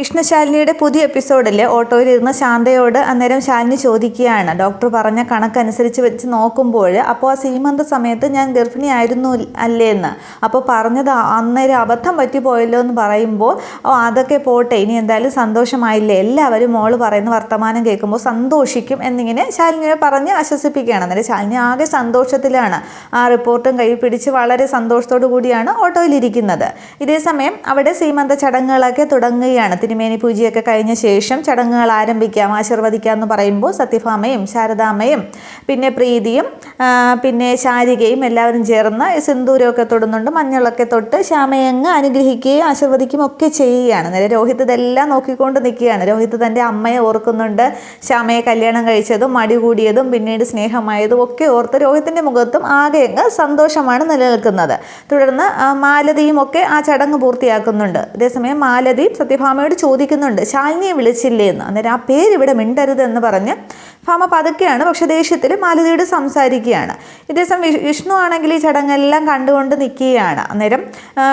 വിഷ്ണുശാലിനിയുടെ പുതിയ എപ്പിസോഡിൽ ഓട്ടോയിലിരുന്ന് ശാന്തയോട് അന്നേരം ശാലിനി ചോദിക്കുകയാണ്. ഡോക്ടർ പറഞ്ഞ കണക്കനുസരിച്ച് വെച്ച് നോക്കുമ്പോൾ അപ്പോൾ ആ സീമന്ത സമയത്ത് ഞാൻ ഗർഭിണിയായിരുന്നു അല്ലേ എന്ന്? അപ്പോൾ പറഞ്ഞത് അന്നേരം അബദ്ധം പറ്റിപ്പോയല്ലോ എന്ന് പറയുമ്പോൾ ഓ അതൊക്കെ പോട്ടെ ഇനി എന്തായാലും സന്തോഷമായില്ലേ? എല്ലാവരും മോൾ പറയുന്ന വർത്തമാനം കേൾക്കുമ്പോൾ സന്തോഷിക്കും എന്നിങ്ങനെ ശാലിനിയെ പറഞ്ഞ് ആശ്വസിപ്പിക്കുകയാണ്. അന്നേരം ശാലിനി ആകെ സന്തോഷത്തിലാണ്. ആ റിപ്പോർട്ടും കൈ പിടിച്ച് വളരെ സന്തോഷത്തോടു കൂടിയാണ് ഓട്ടോയിലിരിക്കുന്നത്. ഇതേസമയം അവിടെ സീമന്ത ചടങ്ങുകളൊക്കെ തുടങ്ങുകയാണ്. തിരുമേനി പൂജയൊക്കെ കഴിഞ്ഞ ശേഷം ചടങ്ങുകൾ ആരംഭിക്കാം ആശീർവദിക്കാം എന്ന് പറയുമ്പോൾ സത്യഭാമയും ശാരദാമ്മയും പിന്നെ പ്രീതിയും പിന്നെ ശാരികയും എല്ലാവരും ചേർന്ന് സിന്ദൂരമൊക്കെ തൊടുന്നുണ്ട്. മഞ്ഞളൊക്കെ തൊട്ട് ശ്യാമയങ്ങ് അനുഗ്രഹിക്കുകയും ആശീർവദിക്കുകയും ഒക്കെ ചെയ്യുകയാണ്. നേരെ രോഹിത് ഇതെല്ലാം നോക്കിക്കൊണ്ട് നിൽക്കുകയാണ്. രോഹിത് തന്റെ അമ്മയെ ഓർക്കുന്നുണ്ട്. ശ്യാമയെ കല്യാണം കഴിച്ചതും മടി കൂടിയതും പിന്നീട് സ്നേഹമായതും ഒക്കെ ഓർത്ത് രോഹിത്തിന്റെ മുഖത്തും ആകെ അങ്ങ് സന്തോഷമാണ് നിലനിൽക്കുന്നത്. തുടർന്ന് മാലതിയും ഒക്കെ ആ ചടങ്ങ് പൂർത്തിയാക്കുന്നുണ്ട്. അതേസമയം മാലതിയും സത്യഭാമയോട് ചോദിക്കുന്നുണ്ട് ശാലിനിയെ വിളിച്ചില്ലേ എന്ന് അന്നേരം ആ ഇവിടെ മിണ്ടരുത് എന്ന് പറഞ്ഞ് ഭാമ പതുക്കെയാണ് പക്ഷെ ദേഷ്യത്തിൽ മാലതിയോട് സംസാരിക്കുകയാണ്. ഇതേസം വിഷ്- വിഷ്ണു ആണെങ്കിൽ ഈ ചടങ്ങെല്ലാം കണ്ടുകൊണ്ട് നിൽക്കുകയാണ് അന്നേരം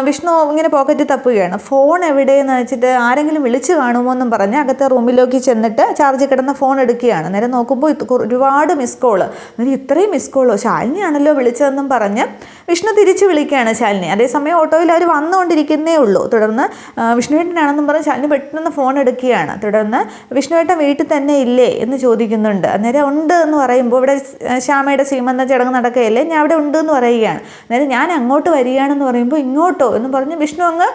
വിഷ്ണു ഇങ്ങനെ പോക്കറ്റ് തപ്പുകയാണ്. ഫോൺ എവിടെയെന്ന് വെച്ചിട്ട് ആരെങ്കിലും വിളിച്ചു കാണുമോ എന്നും പറഞ്ഞ് അകത്തെ റൂമിലേക്ക് ചെന്നിട്ട് ചാർജ് കിടന്ന ഫോൺ എടുക്കുകയാണ്. അന്നേരം നോക്കുമ്പോൾ ഒരുപാട് മിസ് കോൾ അന്നേരം ഇത്രയും മിസ് കോളോ ശാലിനിയാണല്ലോ വിളിച്ചതെന്നും പറഞ്ഞ് വിഷ്ണു തിരിച്ച് വിളിക്കുകയാണ് ശാലിനി. അതേസമയം ഓട്ടോയിൽ അവർ വന്നുകൊണ്ടിരിക്കുന്നേ ഉള്ളൂ. തുടർന്ന് വിഷ്ണുവേട്ടനാണെന്നും പറഞ്ഞ് ശാലിനി പെട്ടെന്ന് ഫോൺ എടുക്കുകയാണ്. തുടർന്ന് വിഷ്ണുവേട്ടൻ വീട്ടിൽ തന്നെ ഇല്ലേ എന്ന് ചോദിക്കുന്നുണ്ട്. അന്നേരം ഉണ്ട് എന്ന് പറയുമ്പോൾ ഇവിടെ ശ്യാമയുടെ സീമന്ത ചടങ്ങ് നടക്കുകയല്ലേ? ഞാൻ അവിടെ ഉണ്ട് എന്ന് പറയുകയാണ്. അന്നേരം ഞാൻ അങ്ങോട്ട് വരികയാണെന്ന് പറയുമ്പോൾ ഇങ്ങോട്ടോ എന്ന് പറഞ്ഞ് വിഷ്ണു അങ്ങ്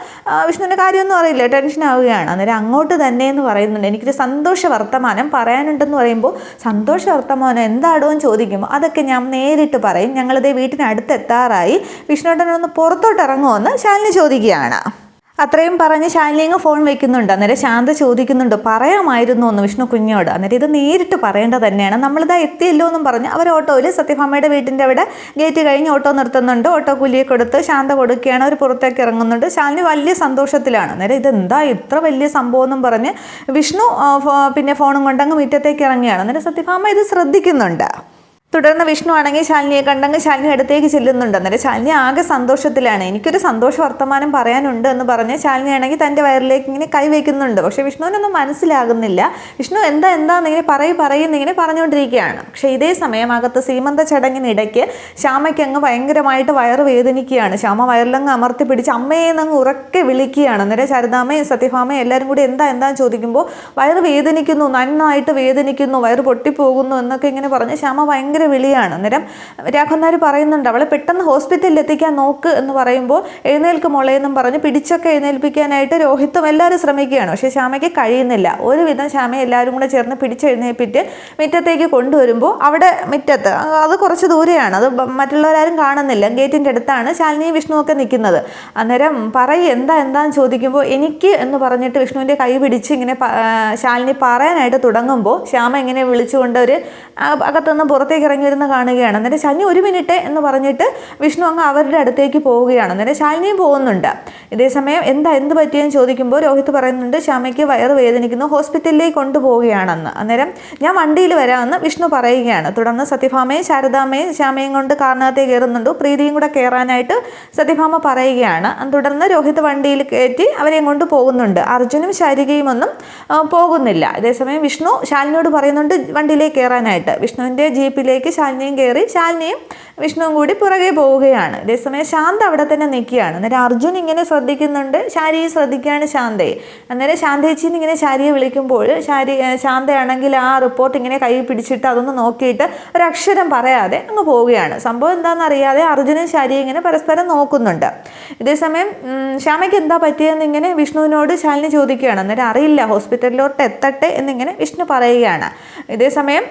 വിഷ്ണുവിന്റെ കാര്യമൊന്നും അറിയില്ല. ടെൻഷൻ ആവുകയാണ്. അന്നേരം അങ്ങോട്ട് തന്നെ എന്ന് പറയുന്നുണ്ട്. എനിക്കൊരു സന്തോഷ വർത്തമാനം പറയാനുണ്ടെന്ന് പറയുമ്പോൾ സന്തോഷ വർത്തമാനം എന്താടോ എന്ന് ചോദിക്കുമ്പോൾ അതൊക്കെ ഞാൻ നേരിട്ട് പറയും. ഞങ്ങളിതേ വീട്ടിനടുത്ത് എത്താറായി വിഷ്ണുട്ടനൊന്ന് പുറത്തോട്ട് ഇറങ്ങുമെന്ന് ശാലിനി ചോദിക്കുകയാണ്. അത്രയും പറഞ്ഞ് ശാലിനി ഫോൺ വെക്കുന്നുണ്ട്. അന്നേരം ശാന്ത ചോദിക്കുന്നുണ്ട് പറയാമായിരുന്നു ഒന്ന് വിഷ്ണു കുഞ്ഞോട്. അന്നേരം ഇത് നേരിട്ട് പറയേണ്ടത് തന്നെയാണ്. നമ്മളിതാ എത്തിയല്ലോ എന്നും പറഞ്ഞ് അവർ ഓട്ടോയിൽ സത്യഭാമയുടെ വീട്ടിന്റെ അവിടെ ഗേറ്റ് കഴിഞ്ഞ് ഓട്ടോ നിർത്തുന്നുണ്ട്. ഓട്ടോ കൂലിയെ കൊടുത്ത് ശാന്ത കൊടുക്കുകയാണ്. അവർ പുറത്തേക്ക് ഇറങ്ങുന്നുണ്ട്. ശാലിനി വലിയ സന്തോഷത്തിലാണ്. അന്നേരം ഇതെന്താ ഇത്ര വലിയ സംഭവം എന്നും പറഞ്ഞ് വിഷ്ണു പിന്നെ ഫോണും കൊണ്ടങ്ങ് മുറ്റത്തേക്ക് ഇറങ്ങുകയാണ്. അന്നേരം സത്യഭാമ ഇത് ശ്രദ്ധിക്കുന്നുണ്ട്. തുടർന്ന് വിഷ്ണു ആണെങ്കിൽ ശാലിനിയെ കണ്ടങ്ങ് ശാലിനി അടുത്തേക്ക് ചെല്ലുന്നുണ്ട്. അന്നേരം ശാലിനി ആകെ സന്തോഷത്തിലാണ്. എനിക്കൊരു സന്തോഷ വർത്തമാനം പറയാനുണ്ട് എന്ന് പറഞ്ഞ് ശാലിനി ആണെങ്കിൽ തന്റെ വയറിലേക്ക് ഇങ്ങനെ കൈവയ്ക്കുന്നുണ്ട് പക്ഷേ വിഷ്ണുവിനൊന്നും മനസ്സിലാകുന്നില്ല. വിഷ്ണു എന്താ എന്താന്ന് ഇങ്ങനെ പറയും പറയുന്ന ഇങ്ങനെ പറഞ്ഞുകൊണ്ടിരിക്കുകയാണ്. പക്ഷേ ഇതേ സമയം അകത്ത് സീമന്ത ചടങ്ങിനിടയ്ക്ക് ശ്യാമയ്ക്ക് അങ്ങ് ഭയങ്കരമായിട്ട് വയറ് വേദനിക്കുകയാണ്. ശ്യാമ വയറിലങ്ങ് അമർത്തി പിടിച്ച് അമ്മയെ അങ്ങ് ഉറക്കെ വിളിക്കുകയാണ്. അന്നേരം ശാരദാമ്മയും സത്യഭാമയും എല്ലാവരും കൂടി എന്താ എന്താന്ന് ചോദിക്കുമ്പോൾ വയറ് വേദനിക്കുന്നു നന്നായിട്ട് വേദനിക്കുന്നു വയറ് പൊട്ടിപ്പോകുന്നു എന്നൊക്കെ ഇങ്ങനെ പറഞ്ഞ് ശ്യാമ ഭയങ്കര വിളിയാണ്. അന്നേരം രാഘവന്നാർ പറയുന്നുണ്ട് അവളെ പെട്ടെന്ന് ഹോസ്പിറ്റലിൽ എത്തിക്കാൻ നോക്ക് എന്ന് പറയുമ്പോൾ എഴുന്നേൽക്ക് മോളെ എന്നും പറഞ്ഞ് പിടിച്ചൊക്കെ എഴുന്നേൽപ്പിക്കാനായിട്ട് രോഹിത്തും എല്ലാവരും ശ്രമിക്കുകയാണ്. പക്ഷേ ശ്യാമയ്ക്ക് കഴിയുന്നില്ല. ഒരുവിധം ശ്യാമയെ എല്ലാവരും കൂടെ ചേർന്ന് പിടിച്ചെഴുന്നേൽപ്പിച്ച് മുറ്റത്തേക്ക് കൊണ്ടുവരുമ്പോൾ അവിടെ മുറ്റത്ത് അത് കുറച്ച് ദൂരെയാണ്. അത് മറ്റുള്ളവരാരും കാണുന്നില്ല. ഗേറ്റിന്റെ അടുത്താണ് ശാലിനിയും വിഷ്ണുവൊക്കെ നിൽക്കുന്നത്. അന്നേരം പറയും എന്താ എന്താന്ന് ചോദിക്കുമ്പോൾ എനിക്ക് എന്ന് പറഞ്ഞിട്ട് വിഷ്ണുവിന്റെ കൈ പിടിച്ച് ഇങ്ങനെ ശാലിനി പറയാനായിട്ട് തുടങ്ങുമ്പോൾ ശ്യാമ ഇങ്ങനെ വിളിച്ചുകൊണ്ട് ഒരു അകത്തുനിന്ന് പുറത്തേക്ക് ഇറങ്ങി വരുന്ന കാണുകയാണ്. അന്നേരം ശനി ഒരു മിനിറ്റ് എന്ന് പറഞ്ഞിട്ട് വിഷ്ണു അങ്ങ് അവരുടെ അടുത്തേക്ക് പോവുകയാണ്. അന്നേരം ശാലിനിയും പോകുന്നുണ്ട്. ഇതേസമയം എന്താ എന്ത് പറ്റിയെന്ന് ചോദിക്കുമ്പോൾ രോഹിത് പറയുന്നുണ്ട് ശ്യാമയ്ക്ക് വയറ് വേദനിക്കുന്നു ഹോസ്പിറ്റലിലേക്ക് കൊണ്ടുപോവുകയാണെന്ന്. അന്നേരം ഞാൻ വണ്ടിയിൽ വരാമെന്ന് വിഷ്ണു പറയുകയാണ്. തുടർന്ന് സത്യഭാമയും ശാരദാമ്മയും ശ്യാമയും കൊണ്ട് കാരണത്തെ കയറുന്നുണ്ട്. പ്രീതിയും കൂടെ കയറാനായിട്ട് സത്യഭാമ പറയുകയാണ്. തുടർന്ന് രോഹിത് വണ്ടിയിൽ കയറ്റി അവരെയും കൊണ്ട് പോകുന്നുണ്ട്? അർജുനും ശാരികയും ഒന്നും പോകുന്നില്ല. അതേസമയം വിഷ്ണു ശാലിനിയോട് പറയുന്നുണ്ട് വണ്ടിയിലേക്ക് കയറാനായിട്ട്. വിഷ്ണുവിന്റെ ജീപ്പിലേക്ക് ശാലിനിയും കയറി ശാലിനിയും വിഷ്ണുവും കൂടി പുറകെ പോവുകയാണ്. അതേസമയം ശാന്ത അവിടെ തന്നെ നിൽക്കുകയാണ്. അന്നേരം അർജുൻ ഇങ്ങനെ ശ്രദ്ധിക്കുന്നുണ്ട്. ശാരിയെ ശ്രദ്ധിക്കുകയാണ് ശാന്തയെ. അന്നേരം ശാന്തേച്ചിന്ന് ഇങ്ങനെ ശാരിയെ വിളിക്കുമ്പോൾ ശാരി ശാന്തയാണെങ്കിൽ ആ റിപ്പോർട്ട് ഇങ്ങനെ കൈ പിടിച്ചിട്ട് അതൊന്ന് നോക്കിയിട്ട് ഒരു അക്ഷരം പറയാതെ അങ്ങ് പോവുകയാണ്. സംഭവം എന്താണെന്ന് അറിയാതെ അർജുനും ശാരിയും ഇങ്ങനെ പരസ്പരം നോക്കുന്നുണ്ട്. ഇതേസമയം ശ്യാമയ്ക്ക് എന്താ പറ്റിയെന്ന് ഇങ്ങനെ വിഷ്ണുവിനോട് ശാലിനി ചോദിക്കുകയാണ്. അന്നേരം അറിയില്ല ഹോസ്പിറ്റലിലോട്ട് എത്തട്ടെ എന്നിങ്ങനെ വിഷ്ണു പറയുകയാണ്. ഇതേസമയം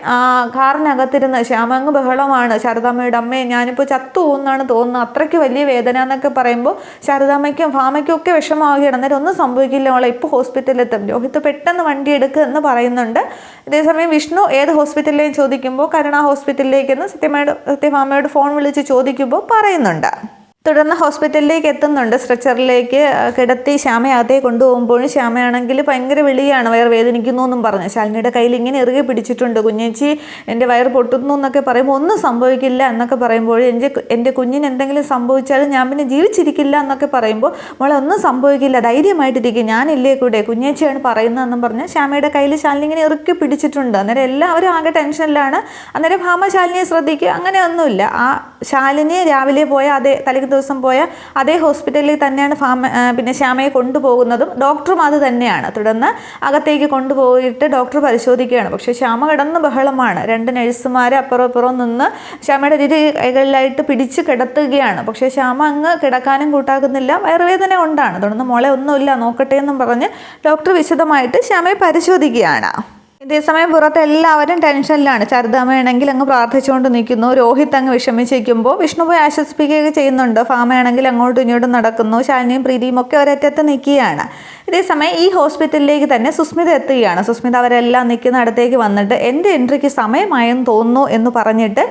കാറിനകത്തിരുന്ന് ശ്യാമ അങ്ങ് ബഹളമാണ്. ശാരദാമ്മയുടെ അമ്മയെ ഞാനിപ്പോൾ ചത്തു പോകുന്നതാണ് തോന്നുന്നത്. അത്രയ്ക്ക് വലിയ വേദന എന്നൊക്കെ പറയുമ്പോൾ ശാരദാമ്മയ്ക്കും ഭാമയ്ക്കും ഒക്കെ വിഷമമാവുകയാണ്. അന്നേരം ഒന്നും സംഭവിക്കില്ല. അവളെ ഇപ്പോൾ ഹോസ്പിറ്റലിൽ എത്തും രോഹിത് പെട്ടെന്ന് വണ്ടി എടുക്കുക എന്ന് പറയുന്നുണ്ട്. ഇതേസമയം വിഷ്ണു ഏത് ഹോസ്പിറ്റലിലേയും ചോദിക്കുമ്പോൾ കരുണ ഹോസ്പിറ്റലിലേക്കെന്ന് സത്യമായിട്ട് സത്യഭാമയോട് ഫോൺ വിളിച്ച് ചോദിക്കുമ്പോൾ പറയുന്നുണ്ട്. തുടർന്ന് ഹോസ്പിറ്റലിലേക്ക് എത്തുന്നുണ്ട്. സ്ട്രെച്ചറിലേക്ക് കിടത്തി ശ്യാമയകത്തേക്ക് കൊണ്ടുപോകുമ്പോഴും ശ്യാമയാണെങ്കിൽ ഭയങ്കര വിളിയാണ് വയർ വേദനിക്കുന്നു എന്നും പറഞ്ഞു. ശാലിനിയുടെ കയ്യിൽ ഇങ്ങനെ ഇറുകെ പിടിച്ചിട്ടുണ്ട്. കുഞ്ഞേച്ചി എന്റെ വയർ പൊട്ടുന്നു എന്നൊക്കെ പറയുമ്പോൾ ഒന്നും സംഭവിക്കില്ല എന്നൊക്കെ പറയുമ്പോൾ എന്റെ എന്റെ കുഞ്ഞിന് എന്തെങ്കിലും സംഭവിച്ചാൽ ഞാൻ പിന്നെ ജീവിച്ചിരിക്കില്ല എന്നൊക്കെ പറയുമ്പോൾ മോളെ ഒന്നും സംഭവിക്കില്ല. ധൈര്യമായിട്ടിരിക്കും. ഞാനില്ലേ കൂടെ? കുഞ്ഞേച്ചിയാണ് പറയുന്നതെന്നും പറഞ്ഞ് ശ്യാമയുടെ കയ്യിൽ ശാലിനി ഇങ്ങനെ ഇറുക്കി പിടിച്ചിട്ടുണ്ട്. അന്നേരം എല്ലാവരും ആകെ ടെൻഷനിലാണ്. അന്നേരം ഭാമ ശാലിനിയെ ശ്രദ്ധിക്കുക. അങ്ങനെയൊന്നുമില്ല. ആ ശാലിനി രാവിലെ പോയ അതേ തലേ ദിവസം പോയ അതേ ഹോസ്പിറ്റലിൽ തന്നെയാണ് ഫാമ പിന്നെ ശ്യാമയെ കൊണ്ടുപോകുന്നതും ഡോക്ടറും അത് തന്നെയാണ്. തുടർന്ന് അകത്തേക്ക് കൊണ്ടുപോയിട്ട് ഡോക്ടർ പരിശോധിക്കുകയാണ്. പക്ഷേ ശ്യാമ കിടന്ന് ബഹളമാണ്. രണ്ട് നഴ്സുമാർ അപ്പുറം അപ്പുറം നിന്ന് ശ്യാമയുടെ ഇരു കൈകളിലായിട്ട് പിടിച്ച് കിടത്തുകയാണ്. പക്ഷേ ശ്യാമ അങ്ങ് കിടക്കാനും കൂട്ടാക്കുന്നില്ല. വയറുവേദന കൊണ്ടാണ്. തുടർന്ന് മോളെ ഒന്നുമില്ല നോക്കട്ടെ എന്നും പറഞ്ഞ് ഡോക്ടർ വിശദമായിട്ട് ശ്യാമയെ പരിശോധിക്കുകയാണ്. ഇതേസമയം പുറത്ത് എല്ലാവരും ടെൻഷനിലാണ്. ചരിതാമയാണെങ്കിൽ അങ്ങ് പ്രാർത്ഥിച്ചുകൊണ്ട് നിൽക്കുന്നു. രോഹിത് അങ്ങ് വിഷമിച്ചിരിക്കുമ്പോൾ വിഷ്ണു പോയി ആശ്വസിപ്പിക്കുകയൊക്കെ ചെയ്യുന്നുണ്ട്. ഫാമയാണെങ്കിൽ അങ്ങോട്ടും ഇങ്ങോട്ടും നടക്കുന്നു. ശാലിനിയും പ്രീതിയും ഒക്കെ ഒരറ്റത്ത് നിൽക്കുകയാണ്. ഇതേസമയം ഈ ഹോസ്പിറ്റലിലേക്ക് തന്നെ സുസ്മിത എത്തുകയാണ്. സുസ്മിത അവരെല്ലാം നിൽക്കുന്ന അടുത്തേക്ക് വന്നിട്ട് എന്റെ എൻട്രിക്ക് സമയമായെന്ന് തോന്നുന്നു? എന്ന് പറഞ്ഞിട്ട്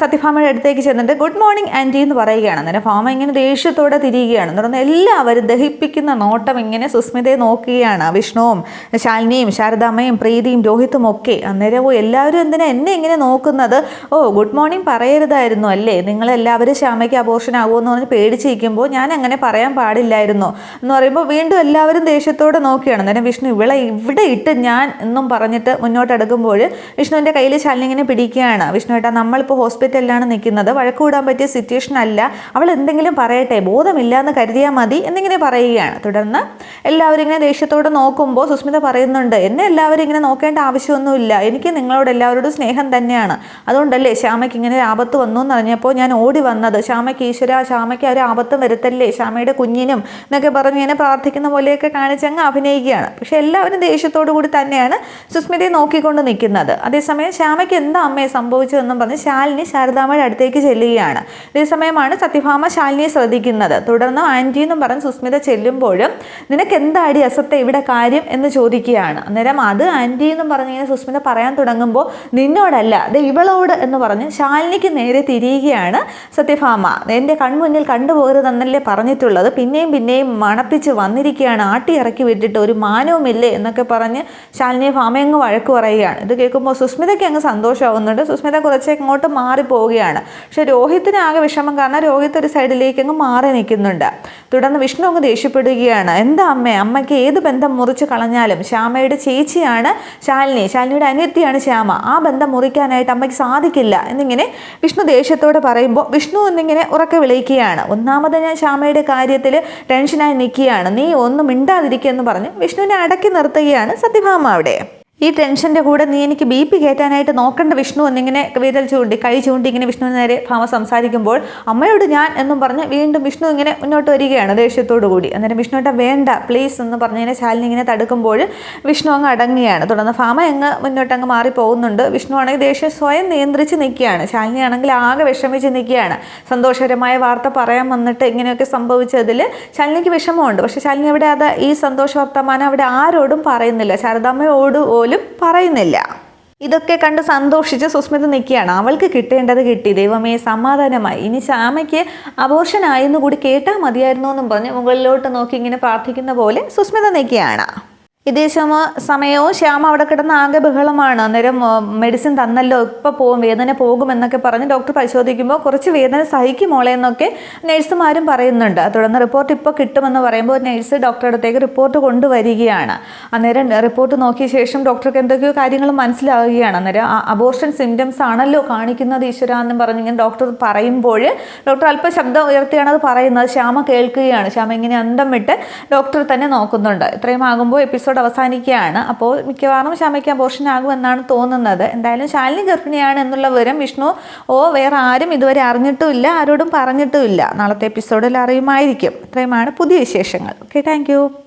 സത്യഭാമയുടെ അടുത്തേക്ക് ചെന്നിട്ട് ഗുഡ് മോർണിംഗ് ആന്റി എന്ന് പറയുകയാണ്. അന്നേരം ഭാമ ഇങ്ങനെ ദേഷ്യത്തോടെ തിരിയുകയാണ്. തുടർന്ന് എല്ലാവരും ദഹിപ്പിക്കുന്ന നോട്ടം ഇങ്ങനെ സുസ്മിതയെ നോക്കുകയാണ്. വിഷ്ണുവും ശാലിനിയും ശാരദാമ്മയും പ്രീതിയും രോഹിത്തും ഒക്കെ. അന്നേരം ഓ എല്ലാവരും എന്തിനാ എന്നെ ഇങ്ങനെ നോക്കുന്നത്? ഓ ഗുഡ് മോർണിംഗ് പറയരുതായിരുന്നു അല്ലേ? നിങ്ങളെല്ലാവരും ശ്യാമയ്ക്ക് അബോർഷൻ ആകുമെന്ന് പറഞ്ഞ് പേടിച്ചിരിക്കുമ്പോൾ ഞാൻ അങ്ങനെ പറയാൻ പാടില്ലായിരുന്നു. എന്ന് പറയുമ്പോൾ വീണ്ടും എല്ലാവരും ദേഷ്യത്തോടെ നോക്കിയാണ് അന്നേരം വിഷ്ണു ഇവളെ ഇവിടെ ഇട്ട് ഞാൻ എന്നും പറഞ്ഞിട്ട് മുന്നോട്ട് അടുക്കുമ്പോൾ വിഷ്ണുവിന്റെ കയ്യിൽ ശാലിനിങ്ങനെ പിടിക്കുകയാണ്. വിഷ്ണു ഏട്ടാ നമ്മളിപ്പോൾ ഹോസ്പിറ്റലിലാണ് നിൽക്കുന്നത്. വഴക്ക് കൂടാൻ പറ്റിയ സിറ്റുവേഷൻ അല്ല. അവൾ എന്തെങ്കിലും പറയട്ടെ ബോധമില്ല എന്ന് കരുതിയാൽ മതി എന്നിങ്ങനെ പറയുകയാണ്. തുടർന്ന് എല്ലാവരും ഇങ്ങനെ ദേഷ്യത്തോട് നോക്കുമ്പോൾ സുസ്മിത പറയുന്നുണ്ട് എന്നെ എല്ലാവരും ഇങ്ങനെ നോക്കേണ്ട ആവശ്യമൊന്നുമില്ല. എനിക്ക് നിങ്ങളോട് എല്ലാവരോടും സ്നേഹം തന്നെയാണ്. അതുകൊണ്ടല്ലേ ശ്യാമയ്ക്ക് ഇങ്ങനെ ഒരു ആപത്ത് വന്നു എന്ന് അറിഞ്ഞപ്പോൾ ഞാൻ ഓടി വന്നത്. ശ്യാമയ്ക്ക് ഈശ്വര ശ്യാമയ്ക്ക് ഒരു ആപത്തും വരുത്തല്ലേ? ശ്യാമയുടെ കുഞ്ഞിനും എന്നൊക്കെ പറഞ്ഞ് ഇങ്ങനെ പ്രാർത്ഥിക്കുന്ന പോലെയൊക്കെ കാണിച്ചങ്ങ് അഭിനയിക്കുകയാണ്. പക്ഷെ എല്ലാവരും ദേഷ്യത്തോടു കൂടി തന്നെയാണ് സുസ്മിതയെ നോക്കിക്കൊണ്ട് നിൽക്കുന്നത്. അതേസമയം ശ്യാമയ്ക്ക് എന്താ അമ്മയെ സംഭവിച്ചതെന്നും പറഞ്ഞ് ശാലിനി ശാരദാമ്മയുടെ അടുത്തേക്ക് ചെല്ലുകയാണ്. അതേസമയമാണ് സത്യഭാമ ശാലിനിയെ ശ്രദ്ധിക്കുന്നത്. തുടർന്ന് ആന്റി എന്നും പറഞ്ഞ് സുസ്മിത ചെല്ലുമ്പോഴും നിനക്ക് എന്താടി അസത്തെ ഇവിടെ കാര്യം? എന്ന് ചോദിക്കുകയാണ്. അന്നേരം അത് ആന്റി എന്നും പറഞ്ഞിങ്ങനെ സുസ്മിത പറയാൻ തുടങ്ങുമ്പോൾ നിന്നോടല്ല അത് ഇവളോട് എന്ന് പറഞ്ഞ് ശാലിനിക്ക് നേരെ തിരിയുകയാണ് സത്യഭാമ. എന്റെ കൺമുന്നിൽ കണ്ടുപോകരുതെന്നല്ലേ പറഞ്ഞിട്ടുള്ളത്? പിന്നെയും പിന്നെയും മണപ്പിച്ച് വന്നിരിക്കുകയാണ് ആട്ടി ഇറക്കി വിട്ടിട്ട് ഒരു മാനവുമില്ലേ എന്നൊക്കെ പറഞ്ഞ് ശാലിനിയെ ഭാമയങ്ങ് വഴക്ക് പറയുകയാണ്. ഇത് കേൾക്കുമ്പോൾ സുസ്മിതയ്ക്ക് അങ്ങ് സന്തോഷമാവുന്നുണ്ട്. സുസ്മിത കുറച്ചേ ഇങ്ങോട്ട് മാറി പോവുകയാണ് പക്ഷേ രോഹിത്തിന് ആകെ വിഷമം കാരണം രോഹിത് ഒരു സൈഡിലേക്ക് അങ്ങ് മാറി നിൽക്കുന്നുണ്ട്. തുടർന്ന് വിഷ്ണു അങ്ങ് ദേഷ്യപ്പെടുകയാണ്. എന്താ അമ്മ? അമ്മയ്ക്ക് ഏത് ബന്ധം മുറിച്ച് കളഞ്ഞാലും ശ്യാമയുടെ ചേച്ചിയാണ് ശാലിനി. ശാലിനിയുടെ അനിയത്തിയാണ് ശ്യാമ. ആ ബന്ധം മുറിക്കാനായിട്ട് അമ്മയ്ക്ക് സാധിക്കില്ല. എന്നിങ്ങനെ വിഷ്ണു ദേഷ്യത്തോടെ പറയുമ്പോൾ വിഷ്ണു എന്നിങ്ങനെ ഉറക്കെ വിളിക്കുകയാണ്. ഒന്നാമത് ഞാൻ ശ്യാമയുടെ കാര്യത്തിൽ ടെൻഷനായി നിൽക്കുകയാണ്. നീ ഒന്നും മിണ്ടാതിരിക്കുക എന്ന് പറഞ്ഞ് വിഷ്ണുവിനെ അടക്കി നിർത്തുകയാണ് സത്യഭാമ അവിടെ. ഈ ടെൻഷന്റെ കൂടെ നീ എനിക്ക് ബി പി കയറ്റാനായിട്ട് നോക്കേണ്ട വിഷ്ണു എന്നിങ്ങനെ വിരൽ ചൂണ്ടി കൈ ചൂണ്ടി ഇങ്ങനെ വിഷ്ണുവിന് നേരെ ഭാമ സംസാരിക്കുമ്പോൾ അമ്മയോട് ഞാൻ എന്നും പറഞ്ഞ് വീണ്ടും വിഷ്ണു ഇങ്ങനെ മുന്നോട്ട് വരികയാണ് ദേഷ്യത്തോടു കൂടി. അന്നേരം വിഷ്ണുവേട്ട വേണ്ട പ്ലീസ് എന്ന് പറഞ്ഞിങ്ങനെ ശാലിനി ഇങ്ങനെ തടുക്കുമ്പോൾ വിഷ്ണു അങ്ങ് അടങ്ങുകയാണ്. തുടർന്ന് ഭാമ അങ്ങ് മുന്നോട്ട് അങ്ങ് മാറി പോകുന്നുണ്ട് വിഷ്ണു ആണെങ്കിൽ ദേഷ്യം സ്വയം നിയന്ത്രിച്ച് നിൽക്കുകയാണ്. ശാലിനി ആണെങ്കിൽ ആകെ വിഷമിച്ച് നിൽക്കുകയാണ്. സന്തോഷകരമായ വാർത്ത പറയാൻ വന്നിട്ട് ഇങ്ങനെയൊക്കെ സംഭവിച്ചതിൽ ശാലിനിക്ക് വിഷമമുണ്ട്. പക്ഷേ ശാലിനി അവിടെ അത് ഈ സന്തോഷ വർത്തമാനം അവിടെ ആരോടും പറയുന്നില്ല. ശാരദാമ്മയോട് പോലും പറയുന്നില്ല. ഇതൊക്കെ കണ്ട് സന്തോഷിച്ച് സുസ്മിത നിൽക്കുകയാണ്. അവൾക്ക് കിട്ടേണ്ടത് കിട്ടി. ദൈവമേ സമാധാനമായി. ഇനി ശ്യാമയ്ക്ക് അബോർഷൻ ആയെന്ന് കൂടി കേട്ടാൽ മതിയായിരുന്നു എന്നും പറഞ്ഞ് മുകളിലോട്ട് നോക്കി ഇങ്ങനെ പ്രാർത്ഥിക്കുന്ന പോലെ സുസ്മിത നിൽക്കുകയാണ്. ഇതേ സമ സമയവും ശ്യാമ അവിടെ കിടന്ന ആകെ ബഹളമാണ്. അന്നേരം മെഡിസിൻ തന്നല്ലോ ഇപ്പൊ പോകും വേദന പോകുമെന്നൊക്കെ പറഞ്ഞ് ഡോക്ടർ പരിശോധിക്കുമ്പോൾ കുറച്ച് വേദന സഹിക്കും മോളെ എന്നൊക്കെ നഴ്സുമാരും പറയുന്നുണ്ട്. തുടർന്ന് റിപ്പോർട്ട് ഇപ്പോൾ കിട്ടുമെന്ന് പറയുമ്പോൾ നഴ്സ് ഡോക്ടറുടെ അടുത്തേക്ക് റിപ്പോർട്ട് കൊണ്ടുവരികയാണ്. അന്നേരം റിപ്പോർട്ട് നോക്കിയ ശേഷം ഡോക്ടർക്ക് എന്തൊക്കെയോ കാര്യങ്ങൾ മനസ്സിലാവുകയാണ്. അന്നേരം അബോർഷൻ സിംറ്റംസ് ആണല്ലോ കാണിക്കുന്നത് ഈശ്വര എന്ന് പറഞ്ഞിങ്ങനെ ഡോക്ടർ പറയുമ്പോൾ ഡോക്ടർ അല്പം ശബ്ദം ഉയർത്തിയാണ് അത് പറയുന്നത്. ശ്യാമ കേൾക്കുകയാണ്. ശ്യാമ ഇങ്ങനെ അന്തം വിട്ട് ഡോക്ടർ തന്നെ നോക്കുന്നുണ്ട്. ഇത്രയും ആകുമ്പോൾ എപ്പിസോഡ് അവസാനിക്കുകയാണ്. അപ്പോൾ മിക്കവാറും ശമയ്ക്ക് അബോർഷൻ ആകുമെന്നാണ് തോന്നുന്നത്. എന്തായാലും ശാലിനി ഗർഭിണിയാണ് എന്നുള്ള വിവരം വിഷ്ണു ഓ വേറെ ആരും ഇതുവരെ അറിഞ്ഞിട്ടുമില്ല ആരോടും പറഞ്ഞിട്ടുമില്ല. നാളത്തെ എപ്പിസോഡിൽ അറിയുമായിരിക്കും. ഇത്രയുമാണ് പുതിയ വിശേഷങ്ങൾ. Okay thank